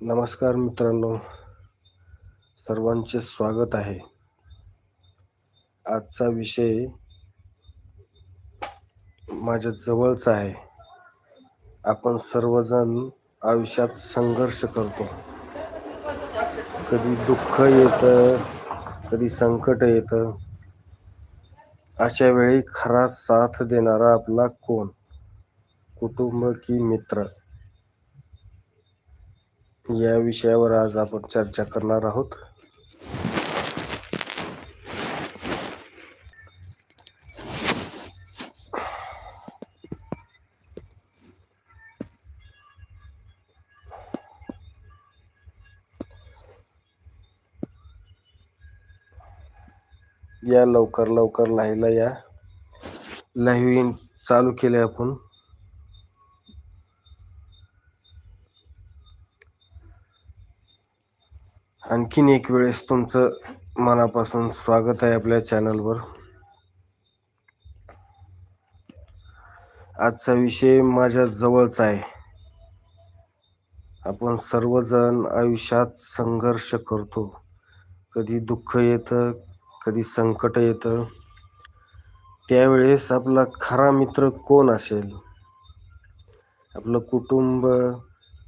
नमस्कार मित्रांनो. सर्वांचे स्वागत आहे. आजचा विषय माझ्या जवळचा आहे. आपण सर्वजण आयुष्यात संघर्ष करतो. कधी दुःख येतं कधी संकट येतं. अशा वेळी खरा साथ देणारा आपला कोण? कुटुंब की मित्र? या विषयावर आज आपण चर्चा करणार आहोत. या लवकर लवकर लाईव्हला या. लाईव्ह चालू केले आपण. आणखीन एक वेळेस तुमचं मनापासून स्वागत आहे आपल्या चॅनलवर. आजचा विषय माझ्या जवळचा आहे. आपण सर्वजण आयुष्यात संघर्ष करतो. कधी दुःख येतं कधी संकट येतं. त्यावेळेस आपला खरा मित्र कोण असेल? आपलं कुटुंब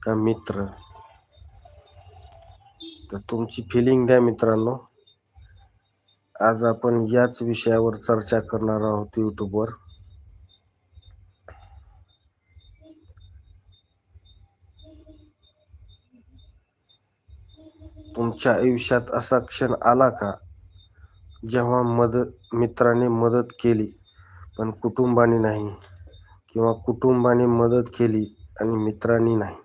का मित्र? तर तुमची फिलिंग द्या मित्रांनो. आज आपण याच विषयावर चर्चा करणार आहोत यूट्यूबवर तुमच्या आयुष्यात असा क्षण आला का? जेव्हा मदत मित्राने मदत केली पण कुटुंबाने नाही. किंवा कुटुंबाने मदत केली आणि मित्रांनी नाही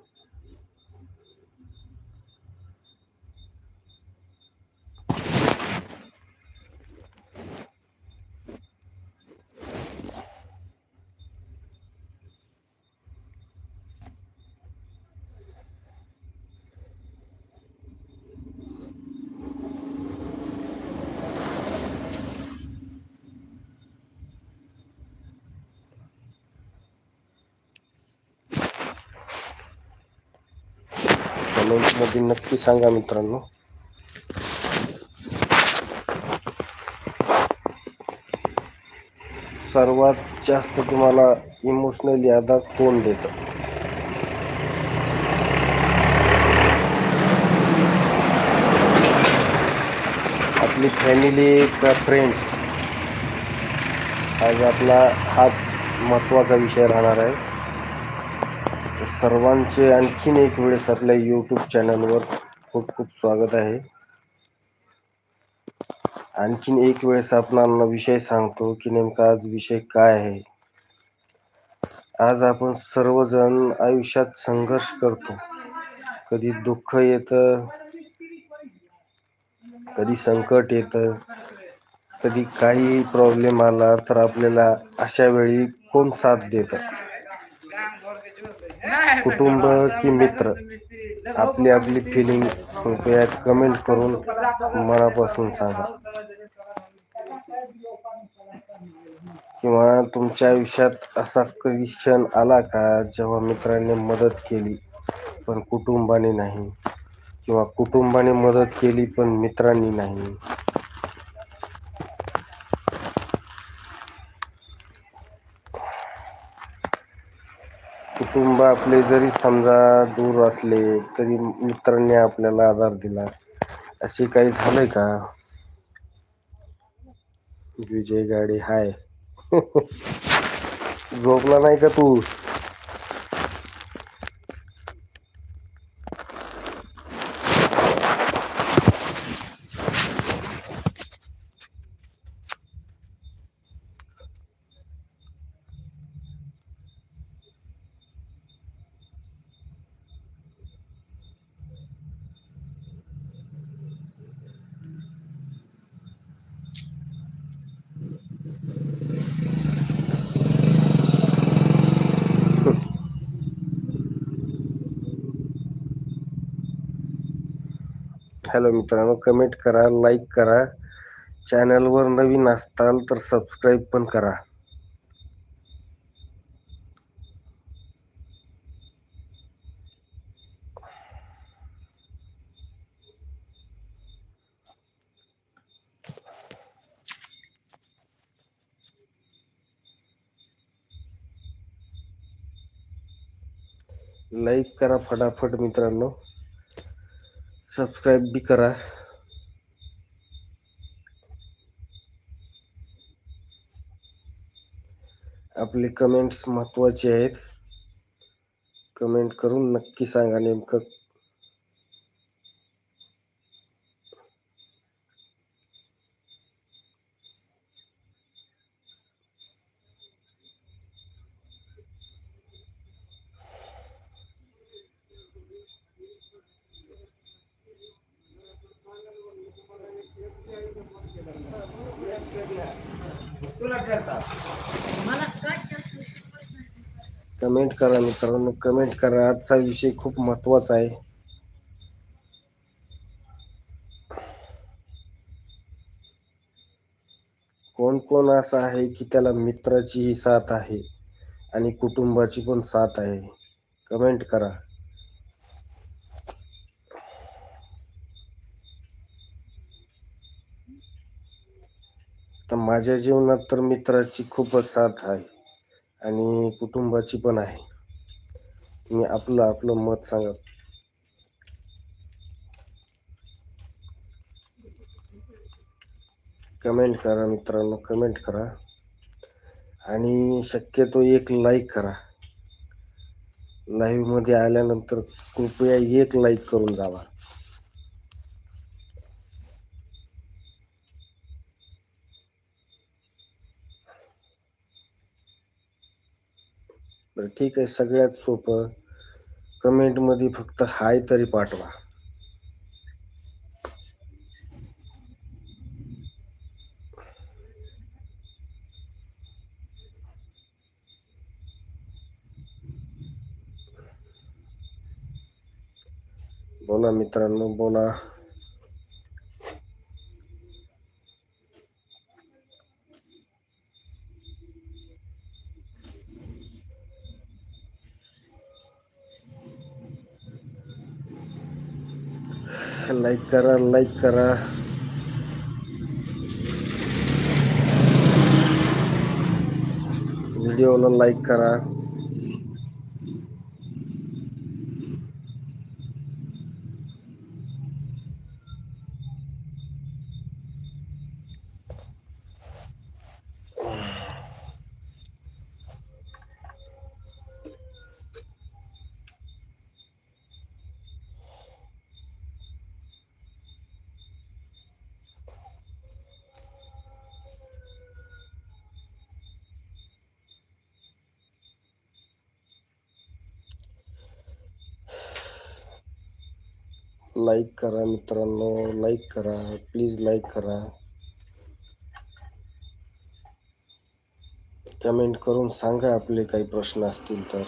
कमेंटमध्ये नक्की सांगा मित्रांनो. सर्वात जास्त तुम्हाला इमोशनल यादा कोण देतं? आपली फॅमिली का फ्रेंड्स आज आपला हाच महत्त्वाचा विषय राहणार आहे. सर्वांचे आणखीन एक वेळेस आपल्या यूट्यूब चॅनलवर खूप खूप स्वागत आहे. आणखीन एक वेळेस आपणांना विषय सांगतो की नेमका आज विषय काय आहे. आज आपण सर्वजण आयुष्यात संघर्ष करतो. कधी दुःख येतं कधी संकट येतं कधी काही प्रॉब्लेम आला तर आपल्याला अशा वेळी कोण साथ देतं? कुटुंब की मित्र? आपली आपली फिलिंग कृपया कमेंट करून मनापासून सांगा. किंवा तुमच्या आयुष्यात असा कधी क्षण आला का जेव्हा मित्रांनी मदत केली पण कुटुंबाने नाही? किंवा कुटुंबाने मदत केली पण मित्रांनी नाही? कुटुंब आपले जरी समजा दूर असले तरी मित्रांनी आपल्याला आधार दिला. असे काही झालंय का? विजय गाडी हाय. झोपला नाही का तू? हॅलो मित्रांनो कमेंट करा लाईक करा. चॅनलवर नवीन असताल तर सबस्क्राईब पण करा. लाईक करा फटाफट मित्रांनो. सबस्क्राईब बी करा. आपले कमेंट्स महत्त्वाचे आहेत. कमेंट करून नक्की सांगा नेमकं कमेंट करा मित्रांनो कमेंट करा. आजचा विषय खूप महत्त्वाचा आहे. कोण कोण असं आहे की त्याला मित्राचीही साथ आहे आणि कुटुंबाची पण साथ आहे? कमेंट करा. तर माझ्या जीवनात तर मित्राची खूपच साथ आहे आणि कुटुंबाची पण आहे. मी आपलं आपलं मत सांगत कमेंट करा मित्रांनो कमेंट करा. आणि शक्यतो एक लाईक करा. लाईव्हमध्ये आल्यानंतर कृपया एक लाईक करून जावा. बरं ठीक आहे सगळ्यात सोपं. कमेंटमध्ये फक्त हाय तरी पाठवा. बोला मित्रांनो बोला. लाईक करा लाईक करा. व्हिडिओला लाईक करा. लाईक करा मित्रांनो लाईक करा प्लीज लाईक करा. कमेंट करून सांगा आपले काही प्रश्न असतील तर.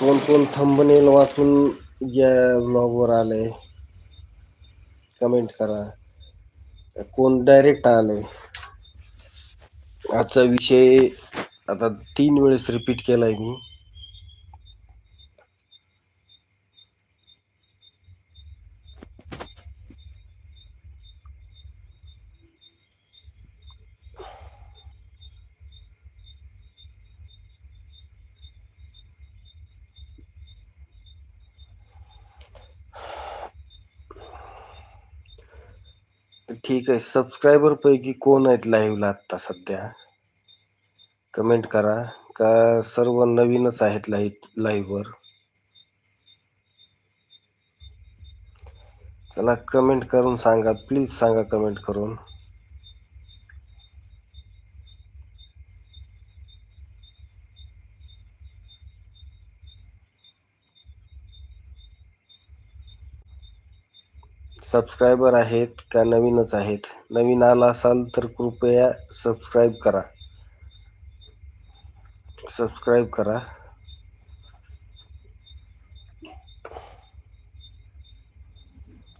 कोण कोण थंबनेल वाचून या ब्लॉगवर आले? कमेंट करा. कोण डायरेक्ट आले? आजचा विषय आता तीन वेळेस रिपीट केला आहे मी. ठीक आहे. सबस्क्रायबर पैकी कोण आहेत लाईव्हला आत्ता सध्या? कमेंट करा. का सर्व नवीनच आहेत लाईव्ह लाईव्हवर चला कमेंट करून सांगा. प्लीज सांगा कमेंट करून. सबस्क्रायबर आहेत का नवीनच आहेत? नवीन आला असाल तर कृपया सबस्क्राईब करा. सबस्क्राईब करा.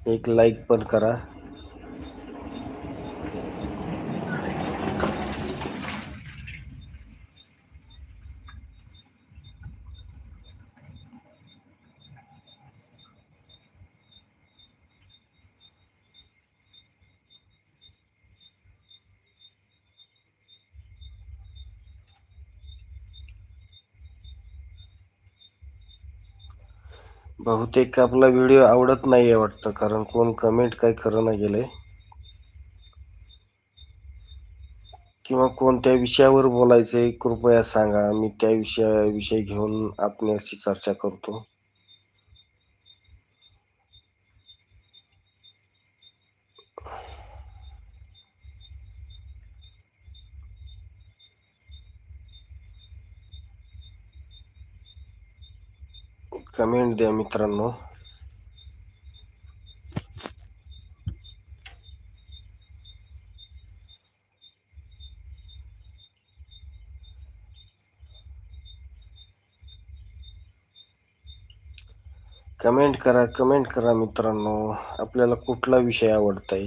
एक लाईक पण करा. बहुतेक आपला व्हिडिओ आवडत नाही आहे वाटतं कारण कोण कमेंट काही खरं नाही गेलं किंवा कोणत्या विषयावर बोलायचं आहे कृपया सांगा. मी त्या विषया विषयी घेऊन आपल्याशी चर्चा करतो कमेंट द्या मित्रांनो. कमेंट करा कमेंट करा मित्रांनो. आपल्याला कुठला विषय आवडताय?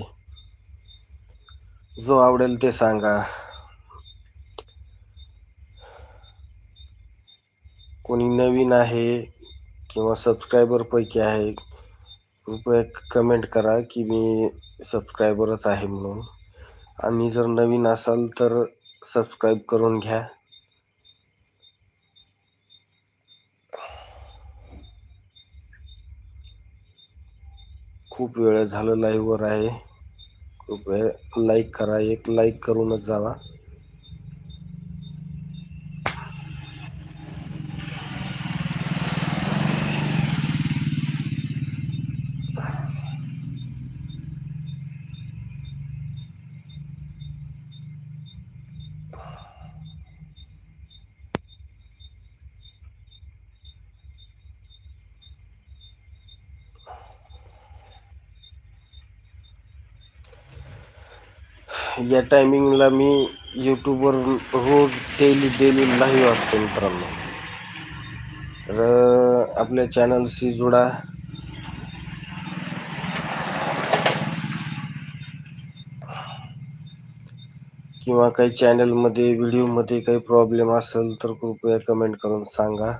जो आवडेल ते सांगा. कोणी नवीन आहे किंवा सबस्क्रायबरपैकी आहे कृपया कमेंट करा की मी सबस्क्रायबरच आहे म्हणून. आणि जर नवीन असाल तर सबस्क्राईब करून घ्या. खूप वेळ झालं लाईव्हवर आहे. कृपया लाईक करा एक लाईक करूनच जावा. या टायमिंगला मी यूट्यूबवर रोज डेली डेली लाईव्ह असतो मित्रांनो. तर आपल्या चॅनलशी जोडा. किंवा काही चॅनलमध्ये व्हिडिओमध्ये काही प्रॉब्लेम असेल तर कृपया कमेंट करून सांगा.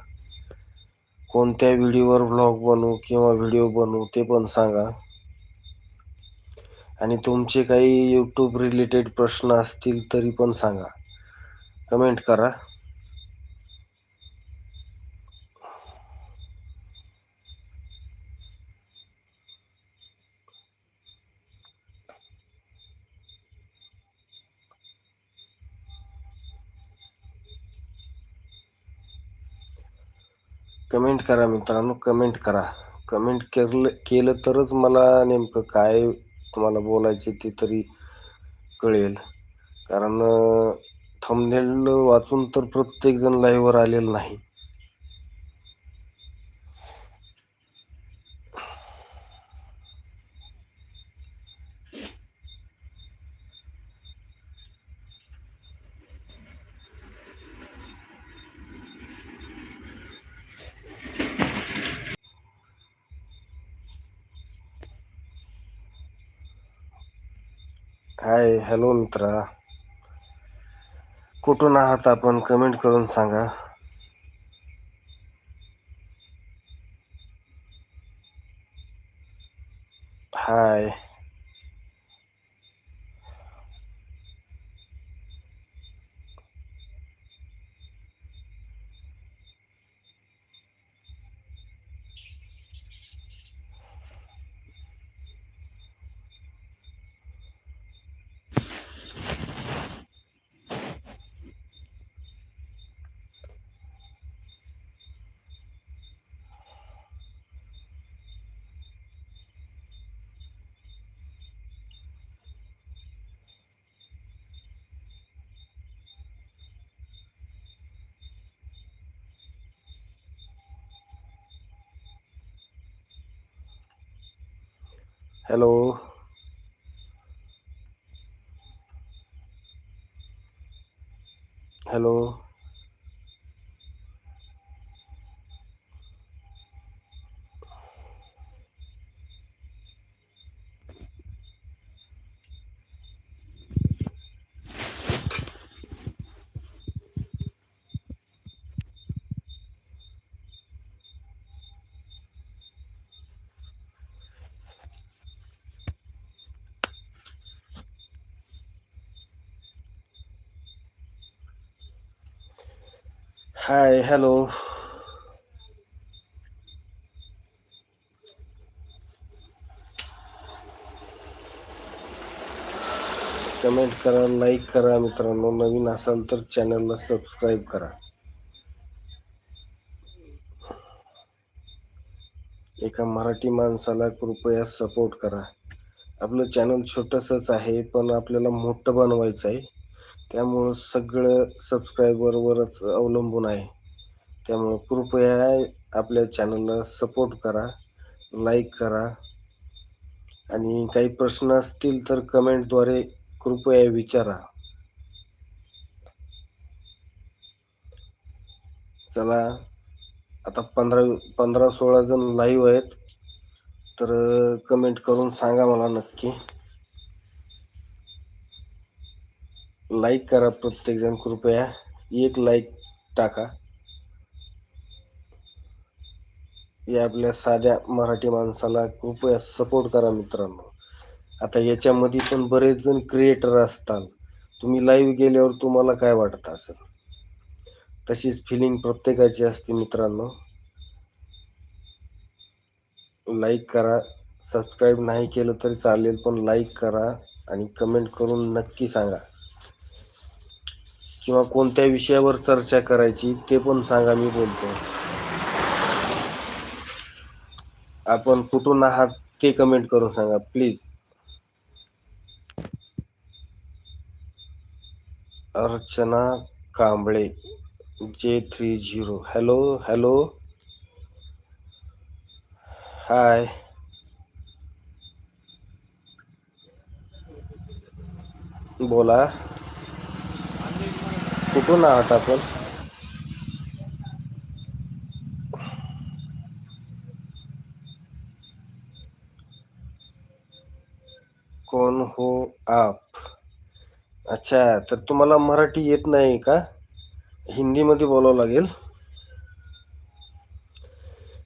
कोणत्या व्हिडिओवर व्लॉग बनवू किंवा व्हिडिओ बनवू ते पण सांगा. आणि तुमचे काही यूट्यूब रिलेटेड प्रश्न असतील तरी पण सांगा. कमेंट करा. कमेंट करा मित्रांनो कमेंट करा. कमेंट केलं केलं तरच मला नेमकं काय तुम्हाला बोलायचे ते तरी कळेल. कारण थंबनेल वाचून तर प्रत्येकजण लाईव्हवर आलेलं नाही हाय कुठून आहात आपण? कमेंट करून सांगा hi hello hello hi hello. Comment करा लाईक करा मित्रांनो. नवीन असाल तर चॅनलला सबस्क्राईब करा. एका मराठी माणसाला कृपया सपोर्ट करा. आपलं चॅनल छोटंसंच आहे पण आपल्याला मोठं बनवायचं आहे. त्यामुळं सगळं सबस्क्रायबरवरच अवलंबून आहे. त्यामुळे कृपया आपल्या चॅनलला सपोर्ट करा लाईक करा. आणि काही प्रश्न असतील तर कमेंटद्वारे कृपया विचारा. चला आता पंधरा पंधरा सोळा जण लाईव्ह आहेत. तर कमेंट करून सांगा मला नक्की. लाईक करा प्रत्येकजण कृपया. एक लाईक टाका. या आपल्या साध्या मराठी माणसाला कृपया सपोर्ट करा मित्रांनो. आता याच्यामध्ये पण बरेच जण क्रिएटर असतात. तुम्ही लाईव्ह गेल्यावर तुम्हाला काय वाटत असेल? तशीच फिलिंग प्रत्येकाची असते मित्रांनो. लाईक करा सबस्क्राईब नाही केलं तरी चालेल पण लाईक करा आणि कमेंट करून नक्की सांगा. किंवा कोणत्या विषयावर चर्चा करायची ते पण सांगा मी बोलतो. आपण कुठून आहात ते कमेंट करून सांगा प्लीज़ अर्चना कांबळे जे three zero hello hello hi बोला. कुठून आहात आपण? कोण हो आप? अच्छा तर तुम्हाला मराठी येत नाही का? हिंदीमध्ये बोलावं लागेल.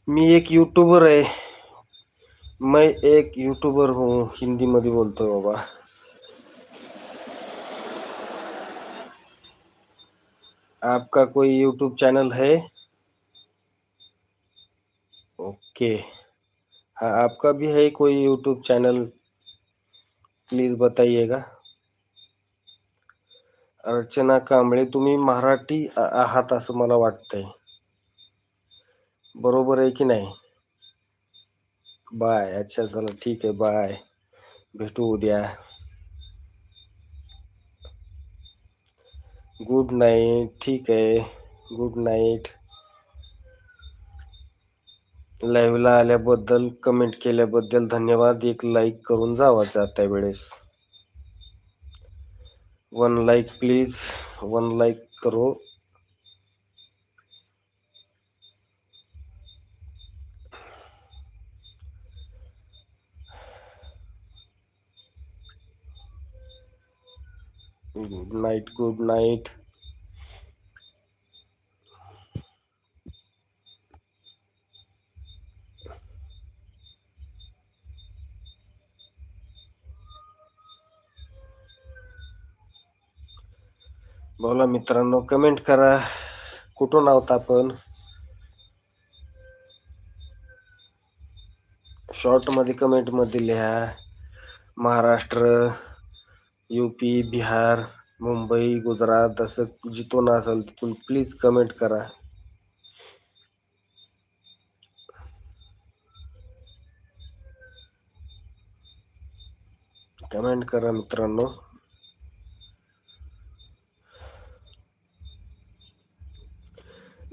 मी एक यूट्यूबर आहे. मैं एक यूट्यूबर हूँ हिंदी मध्ये बोलतोय बाबा. आपका कोई यूट्यूब चैनल है? ओके हाँ आपका भी है कोई यूट्यूब चैनल प्लीज बताइएगा। अर्चना कांबळे तुम्ही मराठी आहात असं मला वाटतंय. बरोबर आहे की नाही? बाय अच्छा चला ठीक आहे बाय. भेटू उद्या. गुड नाईट ठीक आहे. गुड नाईट लाईव्हला आल्याबद्दल कमेंट केल्याबद्दल धन्यवाद. एक लाईक करून जावा जाता वेळेस. One like please one like करो. गुड नाईट गुड नाईट बोला मित्रांनो कमेंट करा. कुठून आहोत आपण? शॉर्टमध्ये कमेंटमध्ये लिहा. महाराष्ट्र यूपी बिहार मुंबई गुजरात असं जिथून असेल तिथून प्लीज कमेंट करा. कमेंट करा मित्रांनो.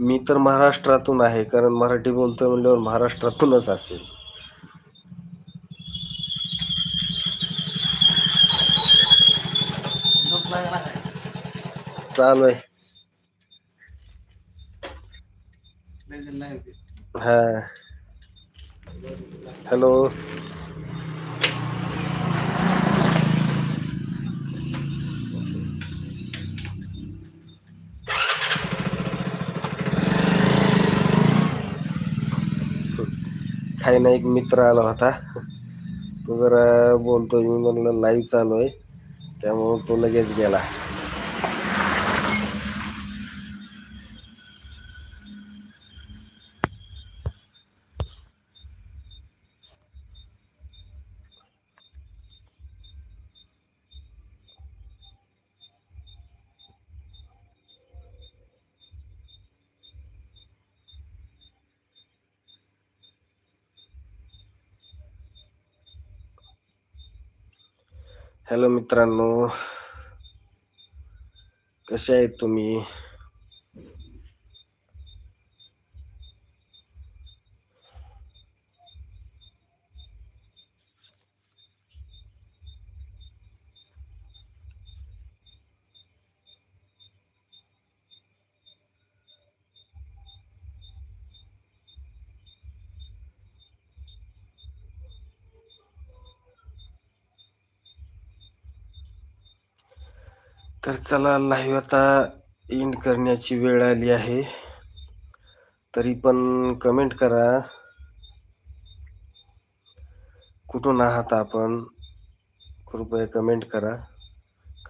मी तर महाराष्ट्रातून आहे कारण मराठी बोलतोय म्हणल्यावर महाराष्ट्रातूनच असेल. चालू आहे. हा. हॅलो. काही एक मित्र आला होता. तो जरा बोलतोय मी म्हणलं लाईव्ह चालू आहे. त्यामुळं तो लगेच गेला. हॅलो मित्रांनो कसे आहेत तुम्ही? तर चला लाईव्ह आता एंड करण्याची वेळ आली आहे. तरी पण कमेंट करा. कुठून आहात आपण? कृपया कमेंट करा.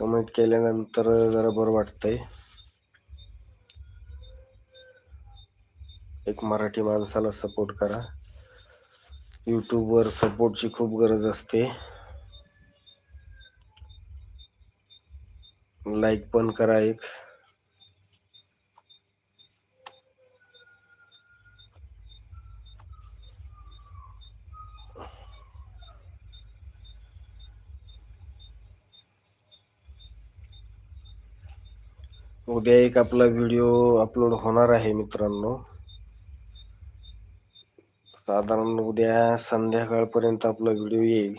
कमेंट केल्यानंतर जरा बरं वाटतंय. एक मराठी माणसाला सपोर्ट करा. यूट्यूबवर सपोर्टची खूप गरज असते. लाईक पण करा एक. उद्या एक आपला व्हिडिओ अपलोड होणार आहे मित्रांनो. साधारण उद्या संध्याकाळपर्यंत आपला व्हिडिओ येईल.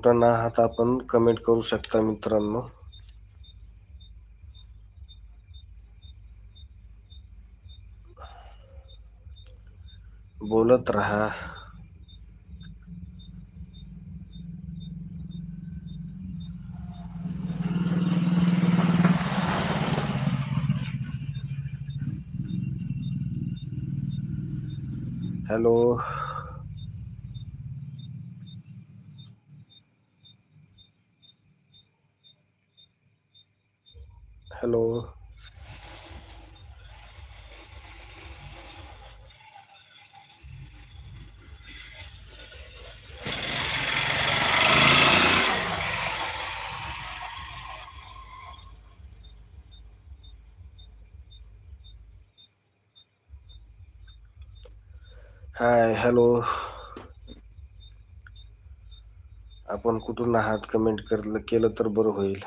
कुठं आहात आपण कमेंट करू शकता मित्रांनो. बोलत राहा. हॅलो हाय हॅलो आपण कुठून आहात? कमेंट कर केलं तर बरं होईल.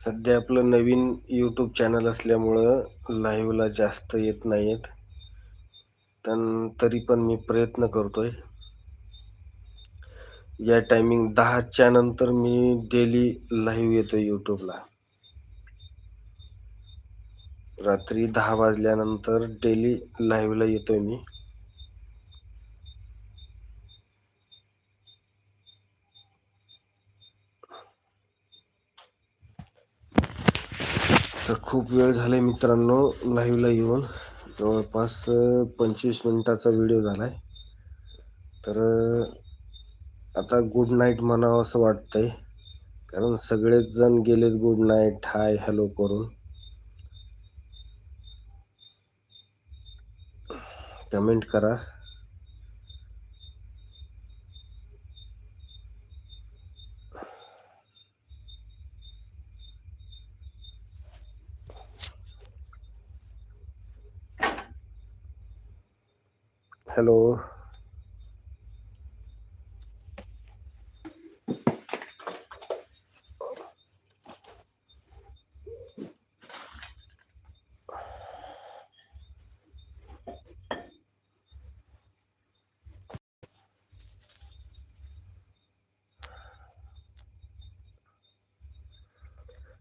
सध्या आपलं नवीन यूट्यूब चॅनल असल्यामुळं लाईव्हला जास्त येत नाही आहेत पण तरी पण मी प्रयत्न करतो आहे या टायमिंग दहाच्या नंतर मी डेली लाईव्ह येतो यूट्यूबला रात्री दहा वाजल्यानंतर डेली लाईव्हला आहे मी तर खूप वेळ झालाय मित्रांनो लाईव्हला येऊन. जवळपास पंचवीस मिनिटाचा व्हिडिओ झालाय. तर आता गुड नाईट म्हणावं असं वाटतंय. कारण सगळेच जण गेलेत गुड नाईट हाय हॅलो करून. कमेंट करा. हॅलो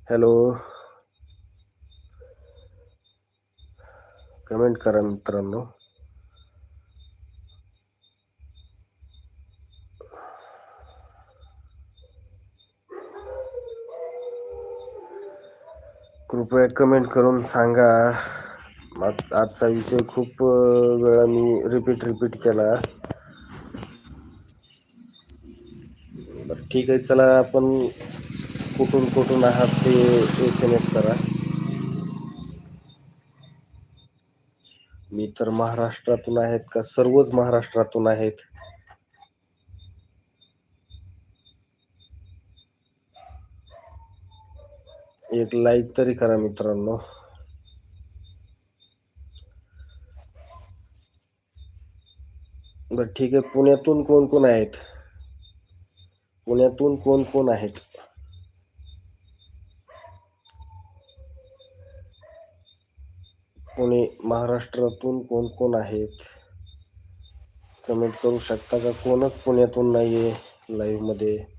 हॅलो कमेंट करा मित्रांनो कृपया कमेंट करून सांगा. मग आजचा विषय खूप वेळा मी रिपीट रिपीट केला. बरं ठीक आहे चला आपण कुठून कुठून आहात ते एस एम एस करा. मी तर महाराष्ट्रातून आहेत का? सर्वच महाराष्ट्रातून आहेत. एक लाईक तरी करा मित्रांनो. बर ठीक आहे. पुण्यातून कोण कोण आहेत? पुण्यातून कोण कोण आहेत? पुणे महाराष्ट्रातून कोण कोण आहेत? कमेंट करू शकता का? कोणच पुण्यातून नाही आहे मध्ये.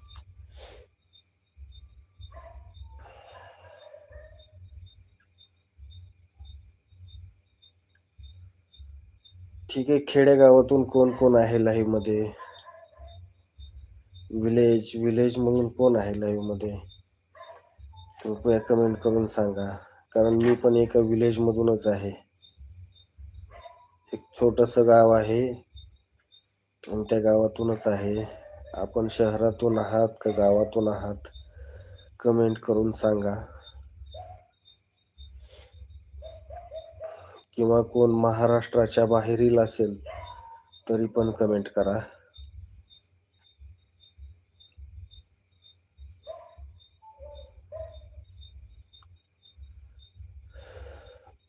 ठीक आहे खेडेगावातून कोण कोण आहे लाईव्हमध्ये विलेज विलेज म्हणून कोण आहे लाईव्हमध्ये कृपया कमेंट करून सांगा. कारण मी पण एका विलेज मधूनच आहे. एक छोटस गाव आहे. आणि त्या गावातूनच आहे. आपण शहरातून आहात का गावातून आहात? कमेंट करून सांगा. किंवा कोण महाराष्ट्राच्या बाहेरील असेल तरी पण कमेंट करा.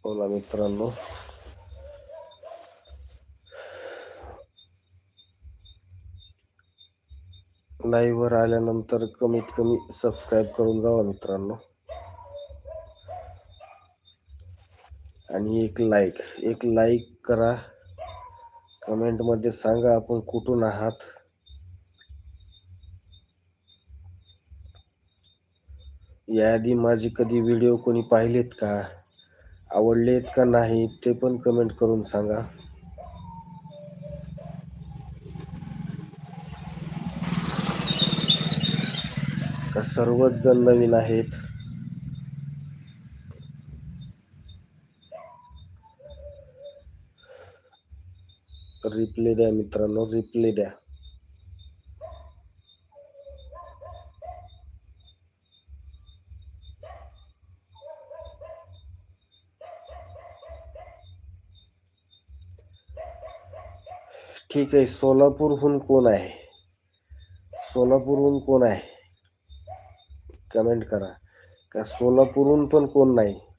बोला मित्रांनो. लाईव्हवर आल्यानंतर कमीत कमी सबस्क्राईब करून जावा मित्रांनो. आणि एक लाईक एक लाईक करा. कमेंटमध्ये सांगा आपण कुठून आहात. याआधी माझे कधी व्हिडिओ कोणी पाहिलेत का? आवडलेत का नाही ते पण कमेंट करून सांगा. का सर्वच जण नवीन आहेत? रिप्ले द्या मित्रांनो रिप्ले द्या. ठीक आहे सोलापूरहून कोण आहे? सोलापूरहून कोण आहे? कमेंट करा. का सोलापूरहून पण कोण नाही?